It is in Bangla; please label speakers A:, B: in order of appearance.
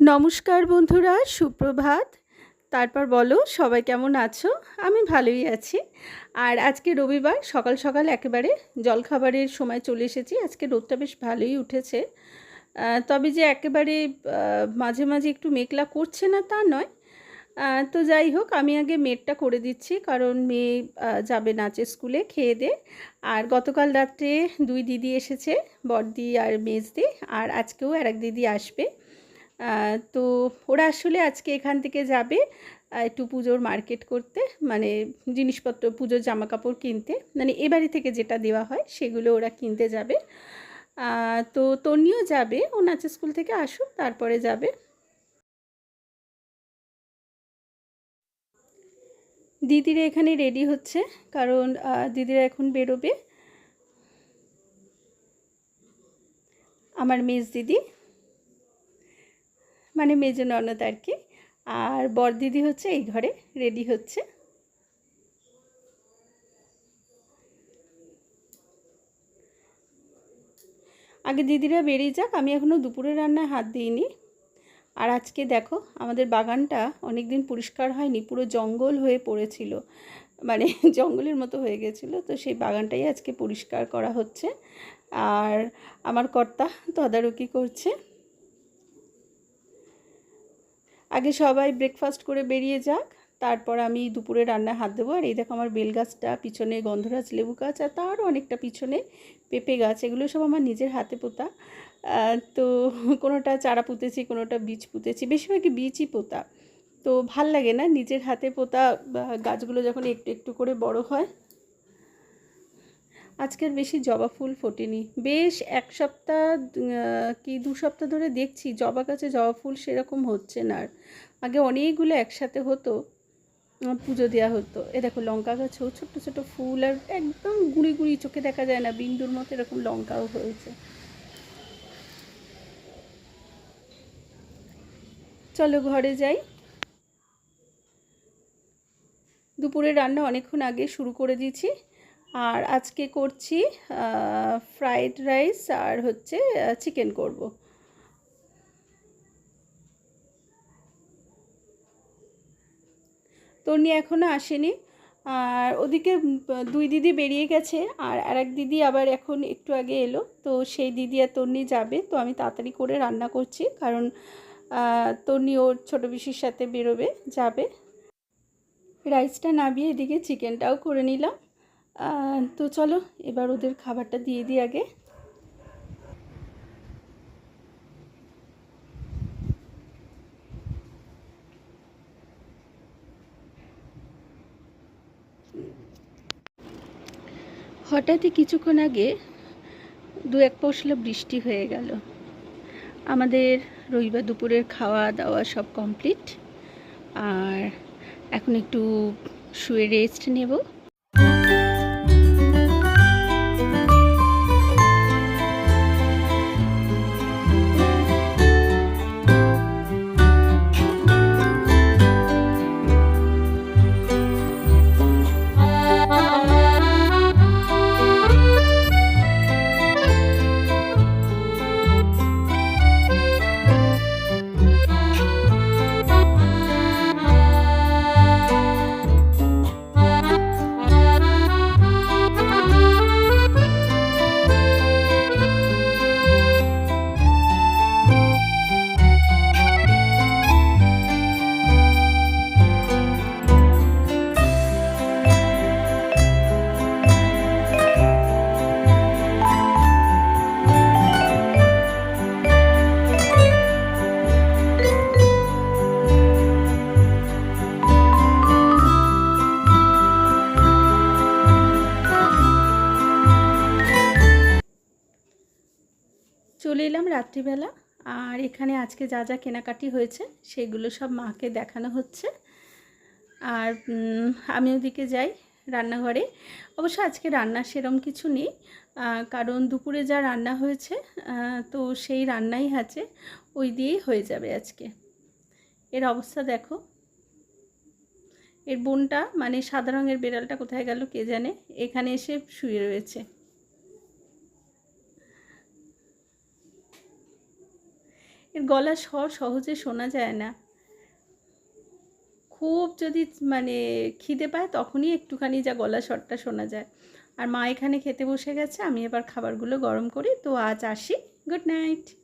A: নমস্কার বন্ধুরা, সুপ্রভাত। তারপর বলো, সবাই কেমন আছো? আমি ভালোই আছি। আর আজকে রবিবার, সকাল সকাল একেবারে জলখাবারের সময় চলে এসেছি। আজকে রোদটা বেশ ভালোই উঠেছে। তবে যে একেবারে মাঝে মাঝে একটু মেঘলা করছে না তা নয়। তো যাই হোক, আমি আগে মেয়েরটা করে দিচ্ছি। কারণ মেয়ে যাবে নাচের স্কুলে খেয়ে দে আর গতকাল রাত্রে দুই দিদি এসেছে, বড়দি আর মেজদি। আর আজকেও আর এক দিদি আসবে। তো ওরা আসলে আজকে এখান থেকে যাবে একটু পুজোর মার্কেট করতে মানে জিনিসপত্র, পুজোর জামা কাপড় কিনতে। মানে এ বাড়ি থেকে যেটা দেওয়া হয়, সেগুলো ওরা কিনতে যাবে। তো তন্নিও যাবে, ও নাচের স্কুল থেকে আসুক, তারপরে যাবে। দিদিরা এখানে রেডি হচ্ছে, কারণ দিদিরা এখন বেরোবে। আমার মেজ দিদি। মানে মেজ ননদ আর কি। আর বরদিদি হচ্ছে এই ঘরে রেডি হচ্ছে। আগে দিদিরা বেরিয়ে যাক, আমি এখনও দুপুরে রান্নায় হাত দিইনি। আর আজকে দেখো, আমাদের বাগানটা অনেক দিন পরিষ্কার হয়নি, পুরো জঙ্গল হয়ে পড়েছিল। মানে জঙ্গলের মতো হয়ে গেছিল, তো সেই বাগানটাই আজকে পরিষ্কার করা হচ্ছে। আর আমার কর্তা তদারকি করছে। আগে সবাই ব্রেকফাস্ট করে বেরিয়ে যাক, তারপর আমি দুপুরে রান্নায় হাত দেবো। আর এই দেখো আমার বেল গাছটা, পিছনে গন্ধরাজ লেবু গাছ আর তারও অনেকটা পিছনে পেঁপে গাছ, এগুলো সব আমার নিজের হাতে পোতা। তো কোনোটা চারা পুঁতেছি, কোনোটা বীজ পুঁতেছি, বেশিরভাগই বীজই পোতা। তো ভালো লাগে না নিজের হাতে পোতা গাছগুলো যখন একটু একটু করে বড় হয় আজকের বেশি জবা ফুল ফোটেনি। বেশ এক সপ্তাহ কি দু সপ্তাহ ধরে দেখছি জবা গাছে জবা ফুল সেরকম হচ্ছে না আর। আগে অনেকগুলো একসাথে হতো পুজো দেওয়া হতো। এ দেখো লঙ্কা গাছেও ছোট্ট ছোট ফুল আর একদম গুঁড়ি গুঁড়ি চোখে দেখা যায় না, বিন্দুর মতো এরকম লঙ্কাও হয়েছে। চলো ঘরে যাই। দুপুরের রান্না অনেকক্ষণ আগে শুরু করে দিয়েছি। আর আজকে করছি ফ্রাইড রাইস আর হচ্ছে চিকেন করব। তন্নি এখনও আসেনি। আর ওদিকে দুই দিদি বেরিয়ে গেছে, আর আরেক দিদি আবার এখন একটু আগে এলো। তো সেই দিদি আর তন্নি যাবে, তো আমি তাড়াতাড়ি করে রান্না করছি, কারণ তন্নি ওর ছোটো পিসির সাথে বেরোবে, যাবে। রাইসটা নামিয়ে এদিকে চিকেনটাও করে নিলাম। তো চলো, এবার ওদের খাবারটা দিয়ে দিই আগে। হঠাৎই কিছুক্ষণ আগে দু এক পশলা বৃষ্টি হয়ে গেল। আমাদের রবিবার দুপুরের খাওয়া দাওয়া সব কমপ্লিট। আর এখন একটু শুয়ে রেস্ট নেব। চলে এলাম রাত্রিবেলা। আর এখানে আজকে যা যা কেনাকাটি হয়েছে, সেগুলো সব মাকে দেখানো হচ্ছে। আর আমি ওদিকে যাই রান্নাঘরে। অবশ্য আজকে রান্না সেরম কিছু নেই। কারণ দুপুরে যা রান্না হয়েছে তো সেই রান্নাই আছে, ওই দিয়েই হয়ে যাবে আজকে। এর অবস্থা দেখো। এর বোনটা মানে সাদা রঙের বেড়ালটা কোথায় গেল কে জানে, এখানে এসে শুয়ে রয়েছে। এর গলা স্বর সহজে শোনা যায় না। খুব যদি মানে খিদে পায় তখনই একটুখানি যা গলা স্বরটা শোনা যায়। আর মা এখানে খেতে বসে গেছে, আমি এবার খাবারগুলো গরম করি। তো আজ আসি। Good night.